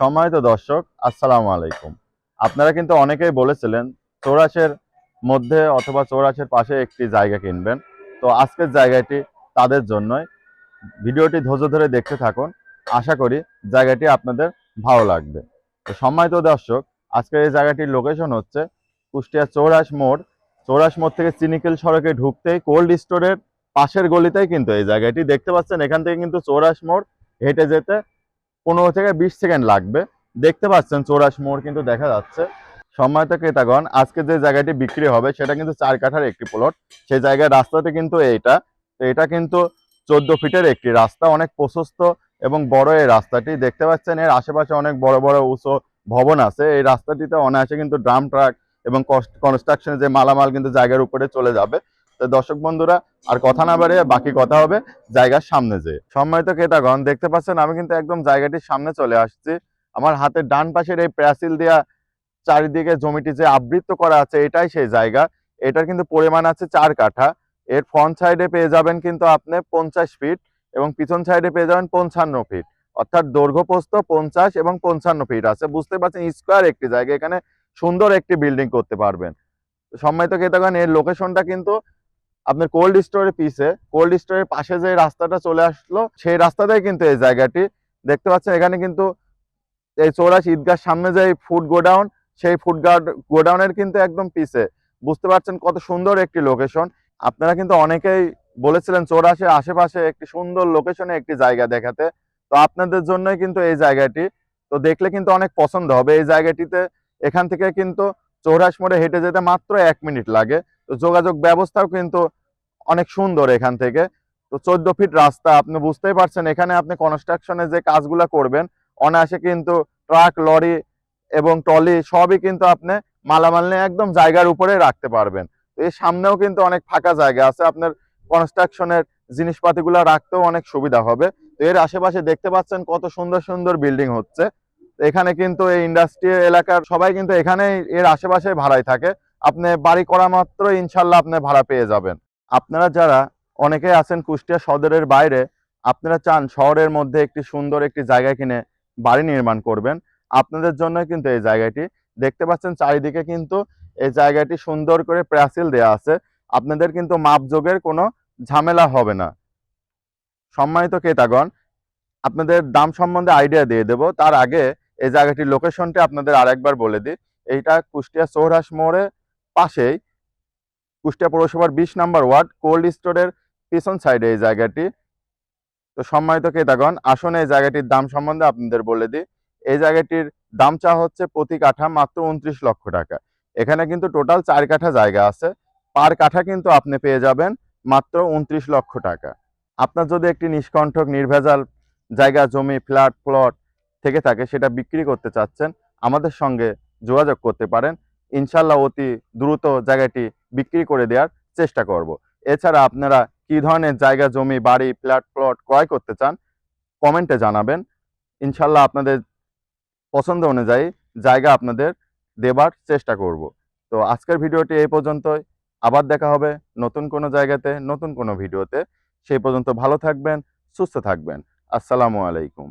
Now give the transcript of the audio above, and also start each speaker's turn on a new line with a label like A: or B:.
A: সম্মানিত দর্শক, আসসালামু আলাইকুম। আপনারা কিন্তু অনেকেই বলেছিলেন, চৌরাশের মধ্যে অথবা চৌরাশের পাশে একটি জায়গা কিনবেন। তো আজকের জায়গাটি তাদের জন্যই। ভিডিওটি ধৈর্য ধরে দেখতে থাকুন। আশা করি জায়গাটি আপনাদের ভালো লাগবে। তো সম্মানিত দর্শক, আজকের এই জায়গাটির লোকেশন হচ্ছে কুষ্টিয়া চৌরাশ মোড়। চৌরাশ মোড় থেকে চিনিকেল সড়কে ঢুকতেই কোল্ড স্টোরের পাশের গলিতেই কিন্তু এই জায়গাটি। দেখতে পাচ্ছেন, এখান থেকে কিন্তু চৌরাশ মোড় হেঁটে যেতে পনেরো থেকে বিশ সেকেন্ড লাগবে। দেখতে পাচ্ছেন চৌরাশ মোড় কিন্তু দেখা যাচ্ছে। সম্মানিত ক্রেতাগণ, আজকে যে জায়গাটি বিক্রি হবে সেটা কিন্তু চার কাঠার একটি প্লট সেই জায়গায় রাস্তাটি কিন্তু এইটা। তো এটা কিন্তু চোদ্দ ফিটের একটি রাস্তা, অনেক প্রশস্ত এবং বড় এই রাস্তাটি। দেখতে পাচ্ছেন এর আশেপাশে অনেক বড় বড় উঁচু ভবন আছে। এই রাস্তাটিতে অনায়াসে কিন্তু ড্রাম ট্রাক এবং কনস্ট্রাকশনের যে মালামাল কিন্তু জায়গার উপরে চলে যাবে। দর্শক বন্ধুরা, আর কথা না বাড়িয়ে বাকি কথা হবে জায়গার সামনে যে সম্মানিত ক্রেতাগণ, দেখতে পাচ্ছেন আমি কিন্তু একদম জায়গাটির সামনে চলে আসছি। আমার হাতের ডান পাশের এই প্রাচীল দেয়া চারিদিকে জমিটি যে আবৃত করা আছে, এটাই সেই জায়গা। এটার কিন্তু পরিমাণ আছে চার কাঠা। এর ফ্রন্ট সাইডে পেয়ে যাবেন কিন্তু আপনি পঞ্চাশ ফিট এবং পিছন সাইডে পেয়ে যাবেন পঞ্চান্ন ফিট অর্থাৎ দৈর্ঘ্য প্রস্থ পঞ্চাশ এবং পঞ্চান্ন ফিট আছে। বুঝতে পারছেন স্কোয়ার একটি জায়গা। এখানে সুন্দর একটি বিল্ডিং করতে পারবেন। সম্মানিত ক্রেতাগণ, এর লোকেশনটা কিন্তু আপনার কোল্ড স্টোরের পিছে কোল্ড স্টোরের পাশে যে রাস্তাটা চলে আসলো, সেই রাস্তাতেই কিন্তু এই জায়গাটি। দেখতে পাচ্ছেন, এখানে কিন্তু এই চৌরাশ ঈদগার সামনে যে ফুড গোডাউন সেই ফুড গার্ড গোডাউনের কিন্তু একদম পিছে বুঝতে পারছেন কত সুন্দর একটি লোকেশন আপনারা কিন্তু অনেকেই বলেছিলেন চৌরাশে আশেপাশে একটি সুন্দর লোকেশনে একটি জায়গা দেখাতে। তো আপনাদের জন্যই কিন্তু এই জায়গাটি। তো দেখলে কিন্তু অনেক পছন্দ হবে। এই জায়গাটিতে এখান থেকে কিন্তু চৌরাশ মোড়ে হেঁটে যেতে মাত্র এক মিনিট লাগে। তো যোগাযোগ ব্যবস্থাও কিন্তু অনেক সুন্দর এখান থেকে। তো চোদ্দ ফিট রাস্তা, আপনি বুঝতেই পারছেন, এখানে আপনি কনস্ট্রাকশনের যে কাজগুলো করবেন, অনায়াসে কিন্তু ট্রাক লরি এবং ট্রলি সবই কিন্তু আপনি মালামাল নিয়ে একদম জায়গার উপরে রাখতে পারবেন। তো এর সামনেও কিন্তু অনেক ফাঁকা জায়গা আছে, আপনার কনস্ট্রাকশনের জিনিসপাতিগুলো রাখতেও অনেক সুবিধা হবে। তো এর আশেপাশে দেখতে পাচ্ছেন কত সুন্দর সুন্দর বিল্ডিং হচ্ছে। এখানে কিন্তু এই ইন্ডাস্ট্রি এলাকার সবাই কিন্তু এখানেই, এর আশেপাশে ভাড়ায় থাকে। আপনি বাড়ি করা মাত্র ইনশাল্লাহ আপনি ভাড়া পেয়ে যাবেন। আপনারা যারা অনেকেই আছেন কুষ্টিয়া সদরের বাইরে, আপনারা চান শহরের মধ্যে একটি সুন্দর একটি জায়গা কিনে বাড়ি নির্মাণ করবেন। আপনাদের জন্য কিন্তু এই জায়গাটি। দেখতে পাচ্ছেন চারিদিকে কিন্তু এই জায়গাটি সুন্দর করে প্রাচীল দেয়া আছে। আপনাদের কিন্তু মাপযোগের কোনো ঝামেলা হবে না। সম্মানিত ক্রেতাগণ, আপনাদের দাম সম্বন্ধে আইডিয়া দিয়ে দেব। তার আগে এই জায়গাটির লোকেশনটি আপনাদের আরেকবার বলে দিই। এইটা কুষ্টিয়া চৌরাস মোড়ে পাশেই কুষ্টিয়া পৌরসভার বিশ নাম্বার ওয়ার্ড কোল্ড স্টোরের পিছন সাইডে এই জায়গাটি। তো সম্মানিত ক্রেতাগণ, আসুন এই জায়গাটির দাম সম্বন্ধে আপনাদের বলে দিই। এই জায়গাটির দাম চা হচ্ছে প্রতি কাঠা মাত্র উনত্রিশ লক্ষ টাকা। এখানে কিন্তু টোটাল চার কাঠা জায়গা আছে। পার কাঠা কিন্তু আপনি পেয়ে যাবেন মাত্র উনত্রিশ লক্ষ টাকা। আপনার যদি একটি নিষ্কণ্ঠক, নির্ভেজাল জায়গা, জমি, ফ্ল্যাট, প্লট থেকে থাকে, সেটা বিক্রি করতে চাচ্ছেন, আমাদের সঙ্গে যোগাযোগ করতে পারেন। ইনশাল্লাহ অতি দ্রুত জায়গাটি বিক্রি করে দেওয়ার চেষ্টা করব। এছাড়া আপনারা কি ধরনের জায়গা, জমি, বাড়ি, ফ্ল্যাট, প্লট ক্রয় করতে চান, কমেন্টে জানাবেন। ইনশাল্লাহ আপনাদের পছন্দ অনুযায়ী জায়গা আপনাদের দেবার চেষ্টা করব। তো আজকের ভিডিওটি এই পর্যন্তই। আবার দেখা হবে নতুন কোনো জায়গাতে, নতুন কোনো ভিডিওতে। সেই পর্যন্ত ভালো থাকবেন, সুস্থ থাকবেন। আসসালামু আলাইকুম।